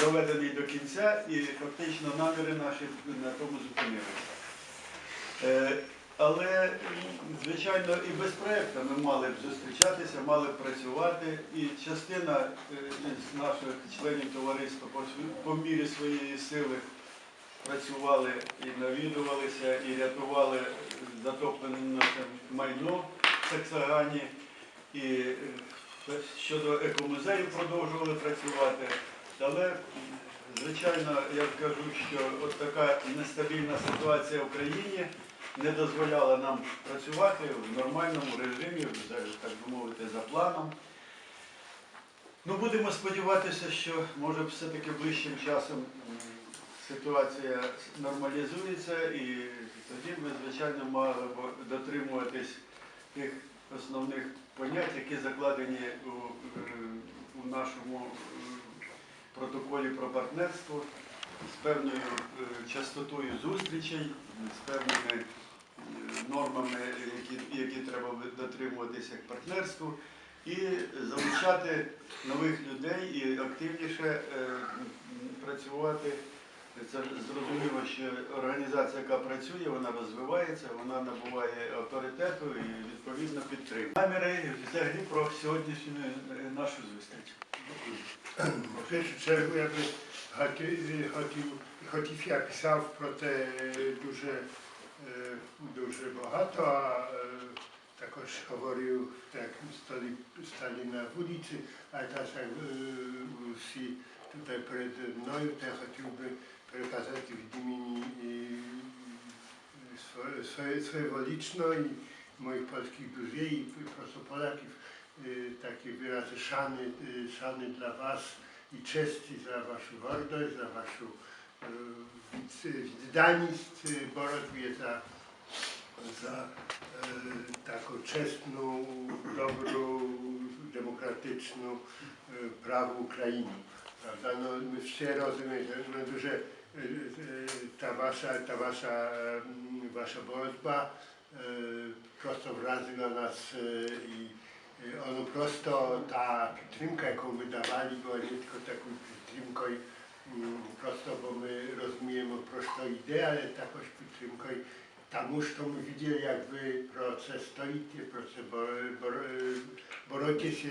доведений до кінця і фактично наміри наші на тому зупинилися. Е, Але, звичайно, і без проекту ми мали б зустрічатися, мали б працювати. І частина е, з наших членів товариства по, мірі своєї сили працювали і навідувалися, і рятували затоплене наше майно в Саксагані. І е, щодо екомузею продовжували працювати. Але, звичайно, я кажу, що от така нестабільна ситуація в країні не дозволяла нам працювати в нормальному режимі, так би мовити, за планом. Ну, будемо сподіватися, що може все-таки ближчим часом ситуація нормалізується і тоді ми, звичайно, мали б дотримуватись тих основних понять, які закладені у, е, у нашому е, протоколі про партнерство з певною е, частотою зустрічей, з певними е, нормами, які, які треба дотримуватися як партнерству, і залучати нових людей і активніше е, працювати. Це зрозуміло, що організація, яка працює, вона розвивається, вона набуває авторитету і відповідно підтримує. Наміри взагалі про сьогоднішню нашу зустріч. W pierwszą czergu jakby jak pisał pro te duże, e, duże bohato, a e, takoż mówił, jak stali, stali na ulicy, ale teraz jak e, si tutaj przed mną, to chciałby przekazać w imieniu e, swoje, swoje, swojewoliczno i moich polskich druziej i po prostu Polaków Y, takie wyrazy szany, y, szany dla Was i czesti za Waszą wolność, za Waszą y, dynamizm. Boroduję za, za taką czesną, dobrą, demokratyczną prawo Ukrainy. Prawda? No, my wszyscy rozumiemy, że no, ta wasza, ta wasza, mm, wasza borotba prosto wraz dla nas i Yy, ono prosto, ta trimka, jaką wydawali, była nie tylko taką trimką yy, prosto, bo my rozumiemy prosto ideę, ale takoś trimką tam što my widzieli, jakby proces stoicie, proces bo, bo, yy, borocie się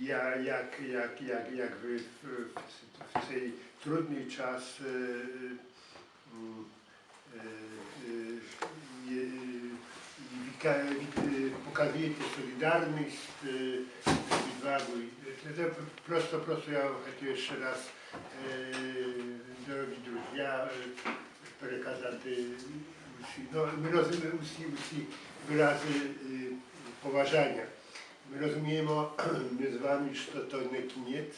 ja, jak, jak, jak, jakby w, w, w tej trudny czas трудний час е, м, е, е, є- i wika- wik- pokazujecie solidarność, e, odwagę. i- To prosto, prosto ja chcę jeszcze raz, e, drogi друзі, e, переказати усі, ну, ми розуміємо усі, усі вирази e, поважання. Ми розуміємо, ми з вами, що то не кінець,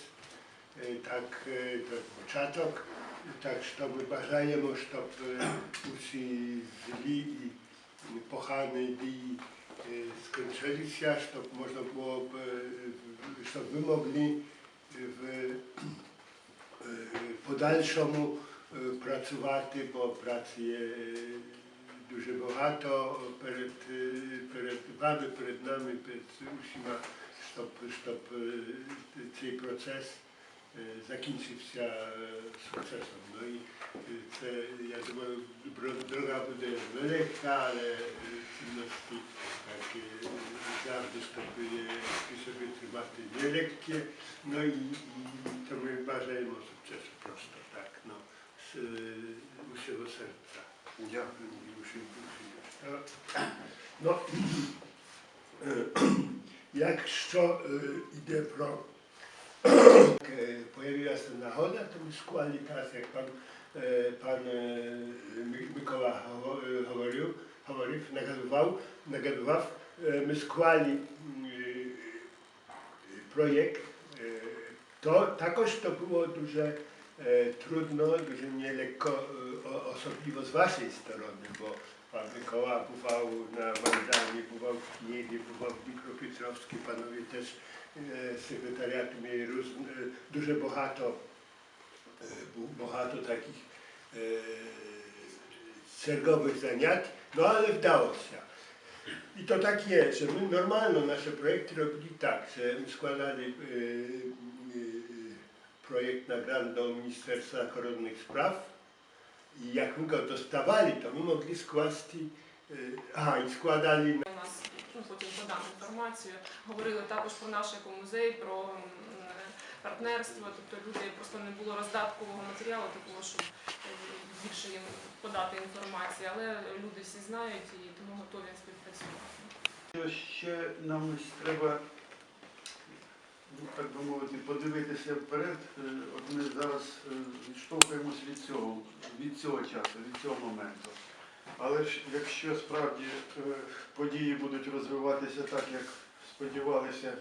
e, так, e, to початок, так що ми бажаємо, щоб e, усі злі і pochany i e, skończyli się, żeby można było, żeby wy mogli w e, подальшому е, працювати, бо праці є е, дуже багато перед, е, перед вами, перед нами, перед усіма, щоб, щоб е, цей процес е, закінчився е, сукцесом. Ну і е, це, я думаю, дро- дорога буде велика, але е, цінності так, е, завжди, щоб є і собі тримати нелегкі. Ну і, і то ми бажаємо сукцесу просто так, ну, з е, усього серця. Дякую. І усіх душі. Ну, якщо е, йде про jak pojawiła się nachoda, to mi skłali teraz, jak pan, e, pan Mikołaj mówił, mówił, nagadywał, nagadywał, e, my skłali projekt, to takoż to było duże trudno, duże nielekko o- osobliwo z waszej strony, bo pan Mikoła bywał na Majdanie, bywał w Kijewie, bywał w Dnipropietrowskim, panowie też e, z sekretariatu mieli róz, e, duże bohato, e, bohato takich e, szergowych zaniat, no ale wdało się. I to tak jest, że my normalno nasze projekty robili tak, że składali e, e, projekt nagrany do Ministerstwa Koronnych Spraw i jak my go dostawali, to my mogli składać, y, aha, i składali У нас ну, потім подам інформацію. Говорили також про наш екомузей, про партнерство. Тобто люди просто не було роздаткового матеріалу, такого, щоб більше їм подати інформації. Але люди всі знають і тому готові співпрацювати. Ще нам треба, так би мовити, подивитися вперед. Е, От ми зараз е, відштовхуємось від цього, від цього часу, від цього моменту. Але ж якщо справді е, події будуть розвиватися так, як сподівалися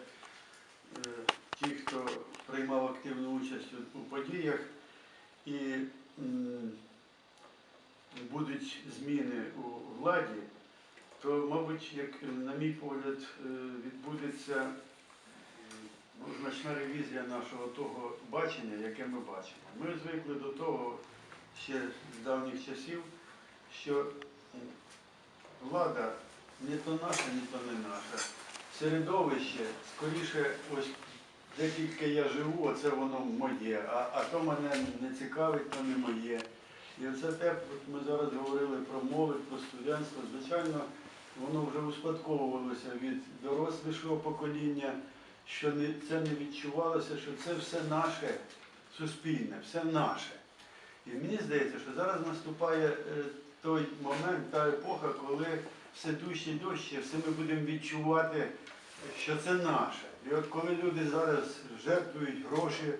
ті, хто приймав активну участь у- подіях, і будуть зміни у владі, то, мабуть, як на мій погляд, відбудеться ну, значна ревізія нашого того бачення, яке ми бачимо. Ми звикли до того ще з давніх часів, що влада не то наша, не то не наша. Середовище, скоріше, ось де я живу, оце воно моє, а, а то мене не цікавить, то не моє. І оце те, ми зараз говорили про молодь, про студентство. Звичайно, воно вже успадковувалося від дорослішого покоління, що це не відчувалося, що це все наше суспільне, все наше. І мені здається, що зараз наступає е, той момент, та епоха, коли все дужче і дужче, все ми будемо відчувати, що це наше. І от коли люди зараз жертвують гроші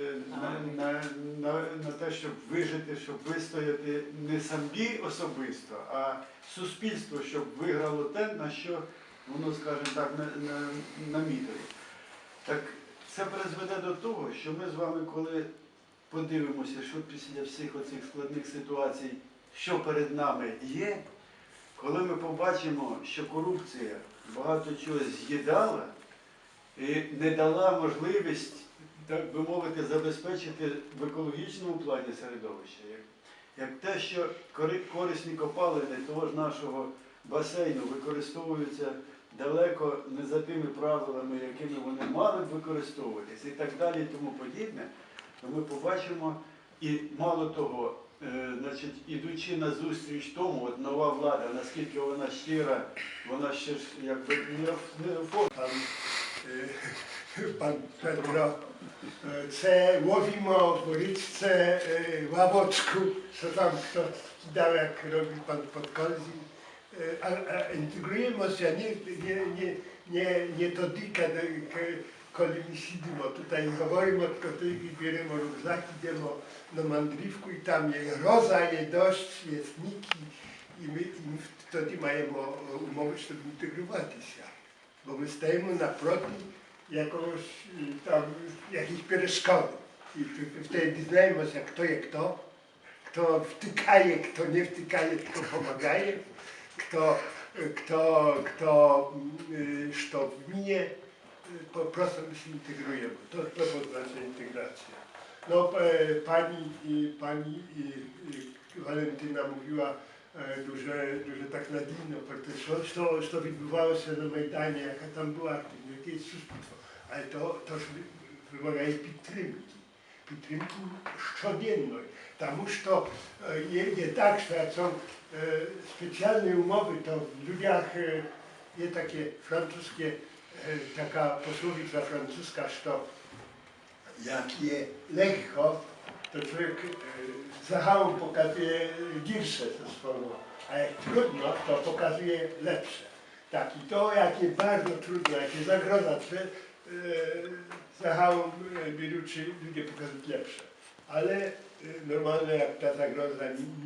е, на, на, на, на те, щоб вижити, щоб вистояти не самі особисто, а суспільство, щоб виграло те, на що воно, скажімо так, на, на, намітило. Так це призведе до того, що ми з вами, коли подивимося, що після всіх оцих складних ситуацій, що перед нами є, коли ми побачимо, що корупція багато чого з'їдала і не дала можливість, так би мовити, забезпечити в екологічному плані середовище, як, як те, що корисні копалини того ж нашого басейну використовуються далеко не за тими правилами, якими вони мали б використовуватись і так далі, і тому подібне, то ми побачимо, і мало того, е, значить, ідучи на зустріч тому, от нова влада, наскільки вона щира, вона ще ж якби не. Pan, y, pan Petro, y, це łowimo w ryczce y, Ławocku, co tam kto dał, jak robi pan E, integrujemy się, nie, nie, nie, nie, nie dotyka no, kolimi siedzimy, tutaj govorimo tylko tymi, bieremo rugzak, idziemy na mandrivku i tam jest roza, jest deszcz, jest niki i my im wtedy mamy umowy, żeby integrować się, bo my stajemy naproti jakąś y, tam, jakiejś przeszkody i wtedy znajmy się, kto jest kto, kto wtykaje, kto nie wtykaje, tylko pomagaje kto, kto, kto y, szto w y, po prostu my się integrujemy. To, to oznacza integracja. No, e, pani, pani Walentyna mówiła e, duże, duże tak na dino, co, co wybywało się na Majdanie, jaka tam była aktywność, jakie jest suspictwo. Ale to, to wymaga jej pitrymki. Pitrymki szczodienność Підтримки щоденної. Тому що е, є, є так, що як są е, спеціальні умови, то в людях е, є таке французьке e, taka posłowica francuska, że jak je lekko, to człowiek e, zachału pokazuje gorsze ze swoją, a jak trudno, to pokazuje lepsze. Tak, i to jak jest bardzo trudno, jak jest zagroza, to e, zachału e, biorący ludzie pokazują lepsze. Ale normalne jak tata Grozda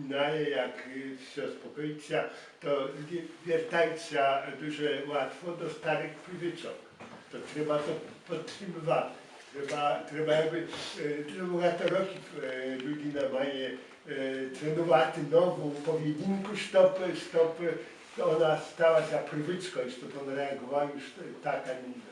naje, jak się siospokoica, to wiertajca duże łatwo do starych przywyczok. To trzeba to podtrzymywać. Trzeba, trzeba jakby e, długatoroki e, ludzi na maje e, trenować nową powiedninku stopy, stopy, ona stała za przywyczką, to on reagował już tak, a nie